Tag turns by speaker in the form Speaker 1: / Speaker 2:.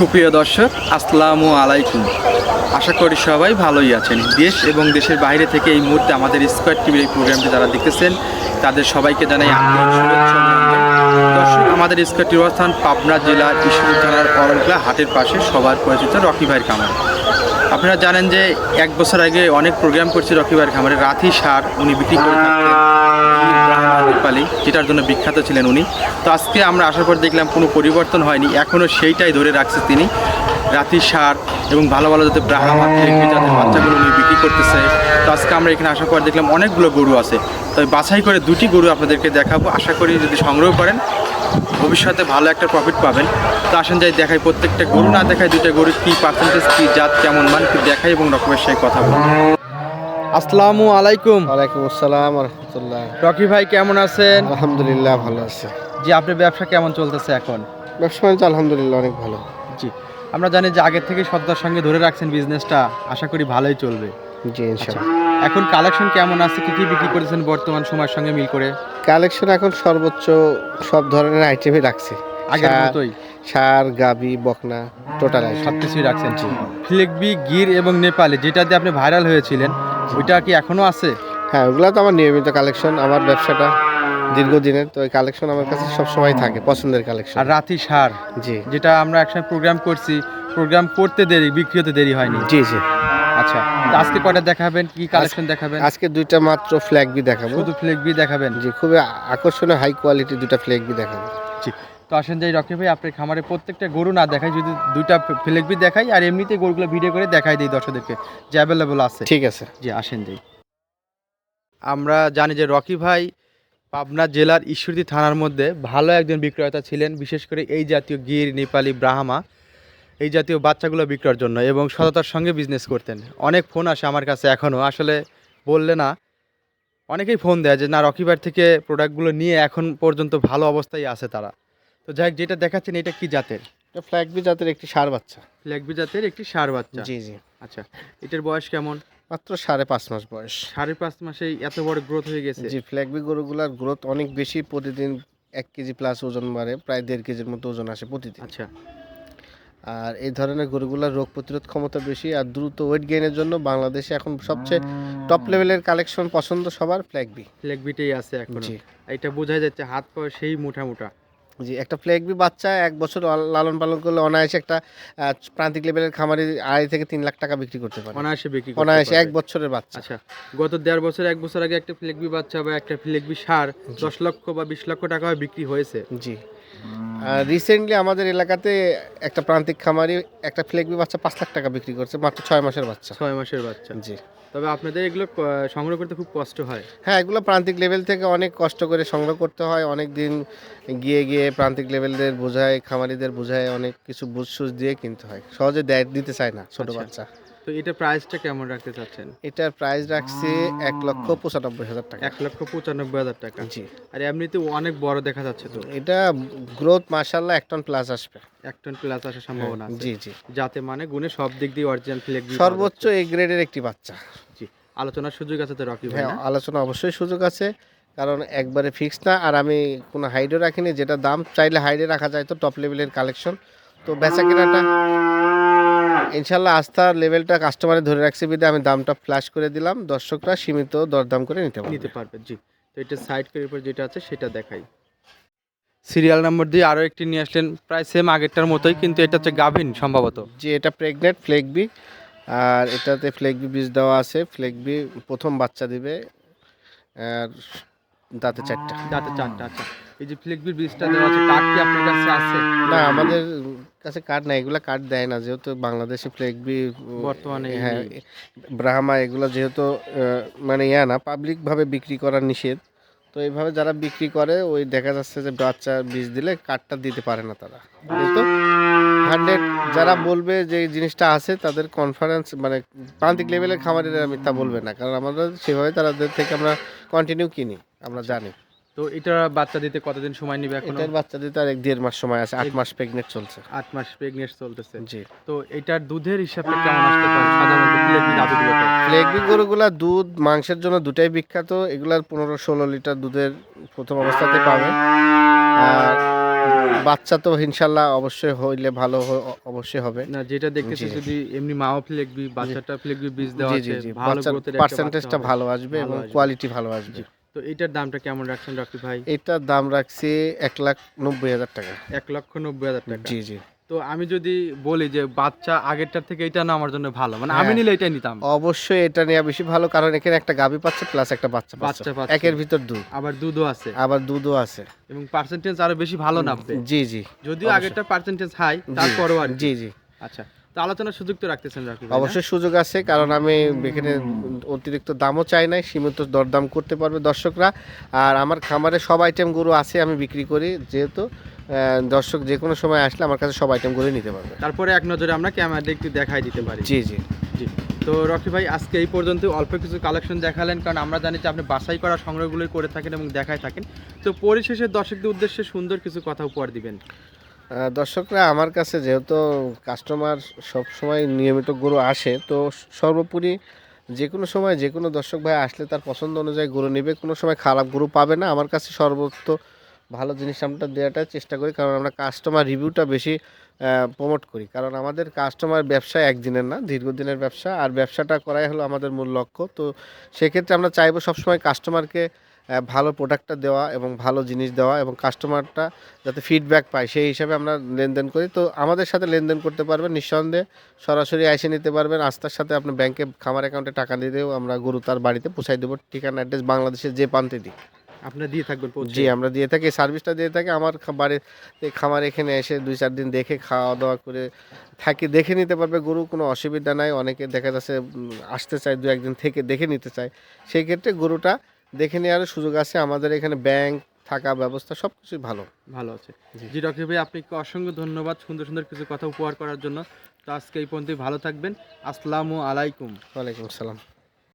Speaker 1: সুপ্রিয় দর্শক, আসসালামু আলাইকুম। আশা করি সবাই ভালোই আছেন। দেশ এবং দেশের বাইরে থেকে এই মুহূর্তে আমাদের স্কোয়ার টিভির এই প্রোগ্রামটি যারা দেখতেছেন, তাদের সবাইকে জানাই দর্শক, আমাদের স্কোয়ার টিভির অবস্থান পাবনা জেলার ঈশ্বর থানার হাটের পাশে সবার পরিচিত রকি ভাইয়ের খামার আপনারা জানেন যে এক বছর আগে অনেক প্রোগ্রাম করছে রকিবার খামারে রাথি সার উনি বিক্রি করে যেটার জন্য বিখ্যাত ছিলেন উনি। তো আজকে আমরা আসার পর দেখলাম কোনো পরিবর্তন হয়নি এখনও সেইটাই ধরে রাখছে তিনি। রাতি সার এবং ভালো ভালো যাতে ব্রাহ্মা দেখবে বাচ্চাগুলো উনি বিক্রি করতেছে। তো আজকে আমরা এখানে আসার পর দেখলাম অনেকগুলো গরু আছে। তো বাছাই করে দুটি গরু আপনাদেরকে দেখাবো। আশা করি যদি সংগ্রহ করেন ভবিষ্যতে ভালো একটা প্রফিট পাবেন। তো আসেন যাই দেখাই প্রত্যেকটা গরু না দেখাই দুইটা গরুর কী পার্সেন্টেজ কী জাত কেমন মান একটু দেখাই এবং রকমের সাথে কথা বলি। আসসালামু আলাইকুম।
Speaker 2: ওয়ালাইকুম আসসালাম রহমতুল্লাহ
Speaker 1: রকি ভাই কেমন আছেন?
Speaker 2: আলহামদুলিল্লাহ ভালো আছে।
Speaker 1: জি আপনার ব্যবসা কেমন চলতেছে এখন?
Speaker 2: ব্যবসা আলহামদুলিল্লাহ অনেক ভালো।
Speaker 1: জি আমরা জানি যে আগের থেকে সত্তার সঙ্গে ধরে রাখছেন বিজনেসটা আশা করি ভালোই চলবে।
Speaker 2: জি ইনশাল্লাহ।
Speaker 1: এখন কালেকশন কেমন আছে? কি কি বিক্রি করেছেন বর্তমান সময়ের সঙ্গে মিল করে?
Speaker 2: কালেকশন এখন সর্বোচ্চ সব ধরনের আইটেমই রাখছে।
Speaker 1: আগের মতোই?
Speaker 2: সার গাবি বকনা টোটাল
Speaker 1: সব কিছুই রাখছেন। ফ্লেকবি গির এবং নেপালে যেটা দিয়ে আপনি ভাইরাল হয়েছিলেন ওইটা কি এখনও আছে?
Speaker 2: হ্যাঁ ওগুলো তো আমার নিয়মিত কালেকশন আমার ব্যবসাটা দীর্ঘদিনের তো ওই কালেকশন আমার কাছে সব সময় থাকে পছন্দের কালেকশন
Speaker 1: আর রাতি সার
Speaker 2: জি।
Speaker 1: যেটা আমরা একসময় প্রোগ্রাম করছি প্রোগ্রাম করতে দেরি বিক্রি হতে দেরি হয়নি।
Speaker 2: জি জি।
Speaker 1: আচ্ছা তো আজকে কয়টা দেখাবেন? কি কালেকশন দেখাবেন?
Speaker 2: আজকে দুইটা মাত্র ফ্ল্যাগ বি দেখাবো।
Speaker 1: শুধু ফ্লেকবি দেখাবেন?
Speaker 2: জি খুবই আকর্ষণীয় হাই কোয়ালিটি দুইটা ফ্ল্যাগ বি দেখাবো।
Speaker 1: জি তো আসেন যাই রকি ভাই আপনার খামারে প্রত্যেকটা গরু না দেখাই যদি দুইটা ফ্লেকবি দেখাই আর এমনিতে গরুগুলো ভিডিও করে দেখাই দিই দর্শকদেরকে যে অ্যাভেলেবল আছে।
Speaker 2: ঠিক আছে।
Speaker 1: জি আসেন যাই। আমরা জানি যে রকি ভাই পাবনা জেলার ঈশ্বরদী থানার মধ্যে ভালো একজন বিক্রেতা ছিলেন বিশেষ করে এই জাতীয় গির নেপালি ব্রাহ্মা। এই জাতীয় বাচ্চাগুলো বিক্রয়ের জন্য এবং সততার সঙ্গে বিজনেস করতেন। অনেক ফোন আসে আমার কাছে এখনও আসলে বললে না অনেকেই ফোন দেয় যে না রকিবার থেকে প্রোডাক্টগুলো নিয়ে এখন পর্যন্ত ভালো অবস্থায় আছে তারা। তো যাই যেটা দেখাচ্ছেন এটা কি জাতের?
Speaker 2: এটা ফ্ল্যাগ বি জাতের একটি সার বাচ্চা।
Speaker 1: ফ্ল্যাগবি জাতের একটি সার বাচ্চা।
Speaker 2: জি জি।
Speaker 1: আচ্ছা এটার বয়স কেমন?
Speaker 2: মাত্র সাড়ে পাঁচ মাস বয়স।
Speaker 1: সাড়ে পাঁচ মাসেই এত বড় গ্রোথ হয়ে গেছে।
Speaker 2: জি ফ্ল্যাগবি গরুগুলার গ্রোথ অনেক বেশি প্রতিদিন এক কেজি প্লাস ওজন বাড়ে প্রায় দেড় কেজির মতো ওজন আসে প্রতিদিন।
Speaker 1: আচ্ছা
Speaker 2: আর এই ধরনের গরুগুলার রোগ প্রতিরোধ ক্ষমতা বেশি আর দ্রুত ওয়েট গেইনের জন্য বাংলাদেশে এখন সবচেয়ে টপ লেভেলের কালেকশন পছন্দ সবার ফ্ল্যাগবি
Speaker 1: ফ্ল্যাগবিটাই আছে এখন। এটা বোঝাই যাচ্ছে হাত পা সেই মোটা মোটা।
Speaker 2: জি একটা ফ্ল্যাগবি বাচ্চা এক বছর লালন পালন করলে অনায়াসে একটা প্রান্তিক লেভেলের খামারে আড়াই থেকে তিন লাখ টাকা বিক্রি করতে পারে।
Speaker 1: অনায়াসে বিক্রি
Speaker 2: অনায়াসে এক বছরের বাচ্চা।
Speaker 1: আচ্ছা গত দেড় বছর এক বছর আগে একটা ফ্লেগবি বাচ্চা বা একটা ফ্লেগবি সার দশ লক্ষ বা বিশ লক্ষ টাকা বিক্রি হয়েছে।
Speaker 2: জি। রিসেন্টলি আমাদের এলাকাতে একটা প্রান্তিক খামারি একটা ফ্লেগবি বাচ্চা পাঁচ লাখ টাকা বিক্রি করছে মাত্র ছয় মাসের বাচ্চা।
Speaker 1: ছয় মাসের বাচ্চা।
Speaker 2: জি।
Speaker 1: তবে আপনাদের এগুলো ক- সংগ্রহ করতে খুব কষ্ট হয়।
Speaker 2: হ্যাঁ এগুলো প্রান্তিক লেভেল থেকে অনেক কষ্ট করে সংগ্রহ করতে হয়। অনেক দিন গিয়ে গিয়ে প্রান্তিক লেভেলদের বোঝায় খামারিদের বোঝায় অনেক কিছু বুঝ সুঝ দিয়ে কিনতে হয়। সহজে দেয় দিতে চায় না ছোট
Speaker 1: আচ্ছা।
Speaker 2: বাচ্চা।
Speaker 1: তো এটা প্রাইসটা কেমন রাখতে চাচ্ছেন?
Speaker 2: এটার প্রাইস রাখছি এক লক্ষ পঁচানব্বই হাজার টাকা।
Speaker 1: এক লক্ষ পঁচানব্বই হাজার টাকা।
Speaker 2: জি।
Speaker 1: আর এমনিতে অনেক বড় দেখা যাচ্ছে তো।
Speaker 2: এটা গ্রোথ মার্শাল্লাহ এক টন প্লাস আসবে।
Speaker 1: এক টন প্লাস আসার সম্ভাবনা
Speaker 2: জি জি।
Speaker 1: যাতে মানে গুণে সব দিক দিয়ে অরিজিনাল ফ্লেগবি
Speaker 2: সর্বোচ্চ এ গ্রেডের একটি বাচ্চা।
Speaker 1: জি আলোচনার সুযোগ আছে তো রকি ভাই
Speaker 2: হ্যাঁ আলোচনা অবশ্যই সুযোগ আছে। কারণ একবারে ফিক্স না আর আমি কোনো হাইডও রাখিনি। যেটা দাম চাইলে হাইডে রাখা যায় তো টপ লেভেলের কালেকশন তো বেচা কেনাটা ইনশাল্লাহ আস্থার লেভেলটা কাস্টমারে ধরে রাখছে বিদে আমি দামটা ফ্ল্যাশ করে দিলাম। দর্শকরা সীমিত দরদাম করে নিতে পারবে।
Speaker 1: নিতে পারবে জি। তো এটা সাইড করে উপর যেটা আছে সেটা দেখাই। সিরিয়াল নাম্বার দিয়ে আরও একটি নিয়ে আসলেন প্রায় সেম আগেরটার মতোই কিন্তু এটা হচ্ছে গাভিন সম্ভবত।
Speaker 2: যে এটা প্রেগনেন্ট ফ্লেগবি আর এটাতে ফ্লেগবি বীজ দেওয়া আছে। ফ্লেগবি প্রথম বাচ্চা দিবে আর দাঁতে চারটা।
Speaker 1: যাতে চারটা আচ্ছা। এই যে ফ্লেকবির বীজটা দেওয়া আছে কার্ড কি আপনার কাছে আছে?
Speaker 2: না আমাদের কাছে কার্ড নাই এগুলা কার্ড দেয় না যেহেতু বাংলাদেশে ফ্লেগবি
Speaker 1: বর্তমানে
Speaker 2: হ্যাঁ ব্রাহ্মা এগুলো যেহেতু মানে ইয়া না পাবলিকভাবে বিক্রি করা নিষেধ তো এইভাবে যারা বিক্রি করে ওই দেখা যাচ্ছে যে বাচ্চা বীজ দিলে কার্ডটা দিতে পারে না তারা। কিন্তু হান্ড্রেড যারা বলবে যে জিনিসটা আছে তাদের কনফারেন্স মানে প্রান্তিক লেভেলের খামারিরা মিথ্যা বলবে না কারণ আমরা সেভাবে তাদের থেকে আমরা কন্টিনিউ কিনি আমরা জানি।
Speaker 1: তো এটা বাচ্চা দিতে কতদিন সময় নেবে এখন?
Speaker 2: এটার বাচ্চা দিতে আর এক দেড় মাস সময় আছে আট মাস প্রেগনেন্ট চলছে।
Speaker 1: আট মাস প্রেগনেন্ট চলতেছে।
Speaker 2: জি।
Speaker 1: তো এটার দুধের হিসাবটা কেমন আসতে পারে? সাধারণত গাভিগুলোতে
Speaker 2: গরুগুলা দুধ মাংসের জন্য দুটাই বিখ্যাত এগুলার পনেরো ষোলো লিটার দুধের প্রথম অবস্থাতে পাবে। আর বাচ্চা তো ইনশাল্লাহ অবশ্যই হইলে ভালো অবশ্যই হবে।
Speaker 1: না যেটা দেখতেছি যদি এমনি মাও ফ্লেগবি বাচ্চাটা ফ্লেগবি বীজ দেওয়া আছে ভালো গ্রোথের একটা
Speaker 2: পার্সেন্টেজটা ভালো আসবে এবং কোয়ালিটি ভালো আসবে।
Speaker 1: তো এটার দামটা কেমন রাখছেন রকি ভাই?
Speaker 2: এটার দাম রাখছি এক লাখ নব্বই হাজার টাকা।
Speaker 1: এক লক্ষ নব্বই হাজার টাকা।
Speaker 2: জি জি।
Speaker 1: তো আমি যদি বলি যে বাচ্চা আগেরটার থেকে এটা না আমার জন্য ভালো মানে আমি
Speaker 2: হ্যাঁ।
Speaker 1: নিলে এটাই নিতাম।
Speaker 2: অবশ্যই এটা নেওয়া বেশি ভালো কারণ এখানে একটা গাভি পাচ্ছে প্লাস একটা বাচ্চা
Speaker 1: বাচ্চা
Speaker 2: পাচ্ছে। একের ভিতর দুধ।
Speaker 1: আবার দুধও আছে।
Speaker 2: আবার দুধও আছে।
Speaker 1: এবং পার্সেন্টেজ আরও বেশি ভালো নামবে।
Speaker 2: জি জি।
Speaker 1: যদিও আগেরটা পার্সেন্টেজ হাই তারপরও আর
Speaker 2: জি জি।
Speaker 1: আচ্ছা। তো আলোচনার সুযোগ তো রাখতেছেন?
Speaker 2: অবশ্যই সুযোগ আছে কারণ আমি এখানে অতিরিক্ত দামও চাই নাই সীমিত দরদাম করতে পারবে দর্শকরা। আর আমার খামারে সব আইটেম গরু আছে আমি বিক্রি করি যেহেতু দর্শক যে কোনো সময় আসলে আমার কাছে সব আইটেম গরু নিতে পারবে।
Speaker 1: তারপরে এক নজরে আমরা ক্যামেরাটা একটু দেখাই দিতে পারি।
Speaker 2: জি জি।
Speaker 1: জি। তো রকি ভাই আজকে এই পর্যন্ত অল্প কিছু কালেকশন দেখালেন কারণ আমরা জানি যে আপনি বাছাই করা সংগ্রহগুলোই করে থাকেন এবং দেখায় থাকেন। তো পরিশেষে দর্শকদের উদ্দেশ্যে সুন্দর কিছু কথা উপহার দিবেন।
Speaker 2: দর্শকরা, আমার কাছে যেহেতু কাস্টমার সব সময় নিয়মিত গরু আসে, তো সর্বোপরি যে কোনো সময় যে কোনো দর্শক ভাই আসলে তার পছন্দ অনুযায়ী গরু নেবে। কোনো সময় খারাপ গরু পাবে না। আমার কাছে সর্বোচ্চ ভালো জিনিস আমরা দেওয়াটার চেষ্টা করি, কারণ আমরা কাস্টমার রিভিউটা বেশি প্রমোট করি। কারণ আমাদের কাস্টমার ব্যবসা একদিনের না, দীর্ঘদিনের ব্যবসা। আর ব্যবসাটা করাই হলো আমাদের মূল লক্ষ্য। তো সেক্ষেত্রে আমরা চাইব সবসময় কাস্টমারকে ভালো প্রোডাক্টটা দেওয়া এবং ভালো জিনিস দেওয়া এবং কাস্টমারটা যাতে ফিডব্যাক পায় সেই হিসাবে আমরা লেনদেন করি। তো আমাদের সাথে লেনদেন করতে পারবেন নিঃসন্দেহে সরাসরি এসে নিতে পারবেন। আস্থার সাথে আপনি ব্যাংকে খামার অ্যাকাউন্টে টাকা দিলেও আমরা গরু তার বাড়িতে পৌঁছাই দেবো। ঠিকানা অ্যাড্রেস বাংলাদেশের যে প্রান্তে দিই
Speaker 1: আপনারা দিয়ে থাকবেন।
Speaker 2: জি আমরা দিয়ে থাকি সার্ভিসটা দিয়ে থাকি। আমার বাড়িতে খামার এখানে এসে দুই চার দিন দেখে খাওয়া দাওয়া করে থাকি দেখে নিতে পারবে। গরু কোনো অসুবিধা নাই। অনেকে দেখা যাচ্ছে আসতে চায় দু একদিন থেকে দেখে নিতে চায়। সেই ক্ষেত্রে গরুটা দেখে নেওয়ার সুযোগ আছে। আমাদের এখানে ব্যাংক থাকা ব্যবস্থা সব কিছুই ভালো।
Speaker 1: ভালো আছে।
Speaker 2: জি।
Speaker 1: ডক্টর ভাই আপনাকে অসংখ্য ধন্যবাদ সুন্দর সুন্দর কিছু কথা উপহার করার জন্য। তো আজকে এই পর্যন্তই ভালো থাকবেন। আসসালামু আলাইকুম।
Speaker 2: ওয়ালাইকুম আসসালাম।